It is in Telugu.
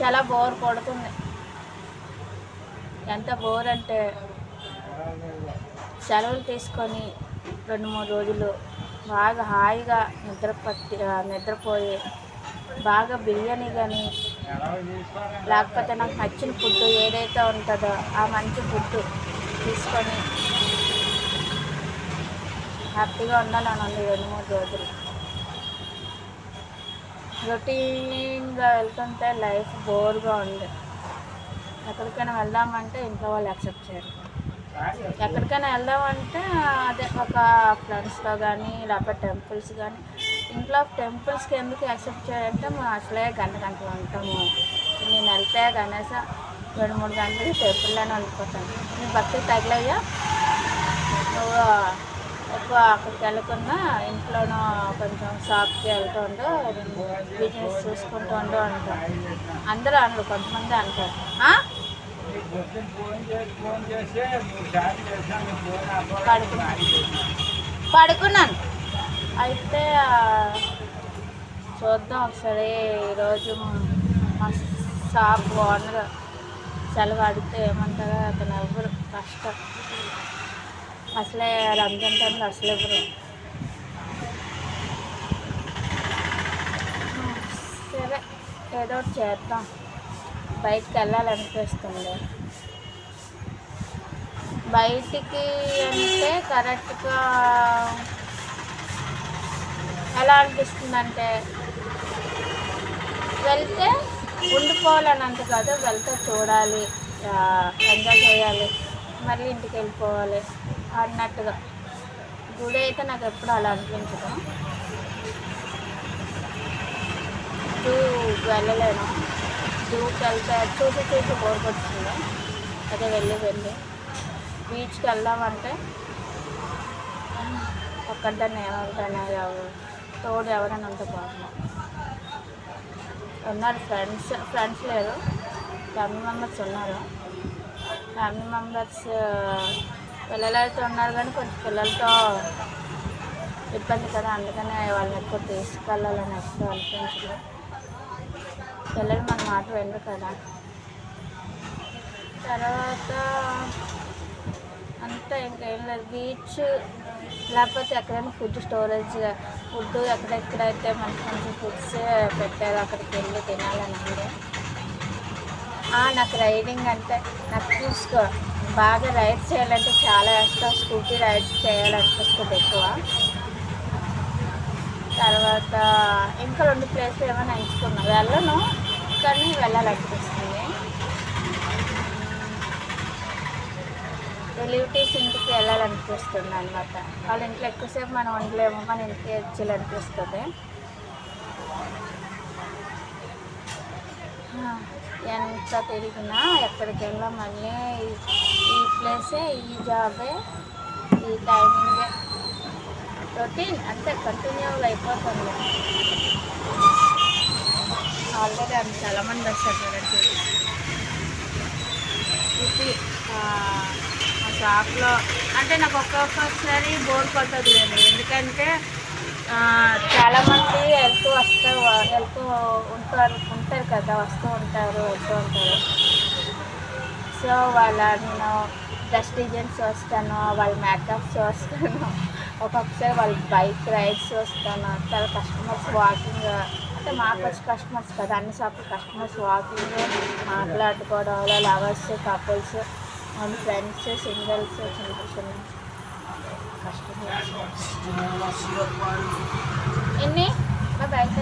చాలా బోర్ కొడుతుంది. ఎంత బోర్ అంటే సెలవులు తీసుకొని రెండు మూడు రోజులు బాగా హాయిగా నిద్ర పట్టి నిద్రపోయి బాగా బిర్యానీ కానీ లేకపోతే నాకు నచ్చిన ఫుడ్ ఏదైతే ఉంటుందో ఆ మంచి ఫుడ్ తీసుకొని హ్యాపీగా ఉండాలని ఉంది రెండు మూడు రోజులు. రొటీన్గా వెళ్తుంటే లైఫ్ బోర్గా ఉంది. ఎక్కడికైనా వెళ్దామంటే ఇంట్లో వాళ్ళు యాక్సెప్ట్ చేయరు. ఎక్కడికైనా వెళ్దామంటే అదే ఒక ఫ్రెండ్స్తో కానీ లేకపోతే టెంపుల్స్ కానీ ఇంట్లో టెంపుల్స్కి ఎందుకు యాక్సెప్ట్ చేయాలంటే మేము అసలే గంట గంటలు ఉంటాము. నేను వెళ్తే కనీసం రెండు మూడు గంటలు టెంపుల్లోనే ఉండిపోతాను. నీ భక్తి తగిలయ్యా? నువ్వు ఎక్కువ అక్కడికి వెళ్ళకుండా ఇంట్లోనూ కొంచెం షాప్కి వెళ్తూ ఉండు బిజినెస్ చూసుకుంటూ ఉండు అంటారు అందరూ అనరు కొంతమంది అంటారు. పడుకున్నాను. పడుకున్నాను. అయితే చూద్దాం ఒకసారి ఈరోజు మా షాప్ ఓనర్ సెలవు అడిగితే ఏమంటారో అతను ఎవరు కష్టం. అసలే రంజాన్ టైంలో అసలు ఎవరు సరే ఏదో ఒకటి చేద్దాం. బయటికి వెళ్ళాలనిపిస్తుంది. బయటికి అంటే కరెక్ట్గా ఎలా అనిపిస్తుంది అంటే వెళ్తే ఉండిపోవాలని అంత కాదు వెళ్తే చూడాలి ఎంజాయ్ చేయాలి. మళ్ళీ ఇంటికి వెళ్ళిపోవాలి అన్నట్టుగా. గుడి అయితే నాకు ఎప్పుడు అలా అనిపించదు. జూ వెళ్ళలేను. జూకి వెళ్తే చూసి చూసి కోరుకొచ్చింది అదే వెళ్ళి వెళ్ళి. బీచ్కి వెళ్దామంటే ఒక్కదాన్ని ఏమంటాను ఎవరు తోడు ఎవరైనా ఉంటే బాగుంది ఉన్నారు ఫ్రెండ్స్ ఫ్రెండ్స్ లేరు. ఫ్యామిలీ మెంబర్స్ ఉన్నారు. ఫ్యామిలీ మెంబర్స్ పిల్లలు అయితే ఉన్నారు కానీ కొంచెం పిల్లలతో ఇబ్బంది కదా అందుకనే వాళ్ళని ఎక్కువ తీసుకెళ్ళాలని ఎక్కువ అనిపించదు. పిల్లలు మన మాట వినరు కదా. తర్వాత అంతా ఇంకేం లేదు. బీచ్ లేకపోతే ఎక్కడైనా ఫుడ్ స్టోరేజ్ ఫుడ్ ఎక్కడెక్కడైతే మనకి మంచి ఫుడ్స్ పెట్టారు అక్కడికి వెళ్ళి తినాలని ఉంది. నాకు రైడింగ్ అంటే నాకు చూసుకో. బాగా రైడ్ చేయాలంటే చాలా ఇష్టం. స్కూటీ రైడ్ చేయాలనిపిస్తుంది ఎక్కువ. తర్వాత ఇంకా రెండు ప్లేస్లు ఏమైనా ఎంచుకున్నా. వెళ్ళను కానీ వెళ్ళాలనిపిస్తుంది. రిలేటివ్స్ ఇంటికి వెళ్ళాలనిపిస్తుంది అనమాట వాళ్ళ ఇంట్లో ఎక్కువసేపు మనం ఉండలేము మన ఇంటికి వచ్చేయాలనిపిస్తుంది ఎంత తిరిగినా ఎక్కడికెళ్ళా మళ్ళీ ఈ- ఈ ప్లేసే ఈ జాబే ఈ టైమింగే రొటీన్ అంతే కంటిన్యూగా అయిపోతుంది. ఆల్రెడీ అంత చాలామంది వస్తారు చూడండి ఇది మా షాప్లో అంటే నాకు ఒక్కొక్కసారి బోర్ కొట్టదు లేదు ఎందుకంటే చాలామంది వెళ్తూ వస్తారు వాళ్ళు ఉంటారు కదా వస్తూ ఉంటారు వెళ్తూ ఉంటారు. సో వాళ్ళ నేను డ్రెస్ డిజైన్స్ చూస్తాను వాళ్ళ మేకప్ చూస్తాను ఒక్కొక్కసారి వాళ్ళ బైక్ రైడ్స్ చూస్తాను చాలా కస్టమర్స్ వాకింగ్ అంటే మాకు వచ్చి కస్టమర్స్ కదా అన్ని షాపులు కస్టమర్స్ వాకింగ్ మాట్లాడుకోవడం లవర్స్ కపుల్స్ మన ఫ్రెండ్స్ సింగిల్స్ చిన్న చిన్న కస్టమర్స్ ఎన్ని? మా బైక్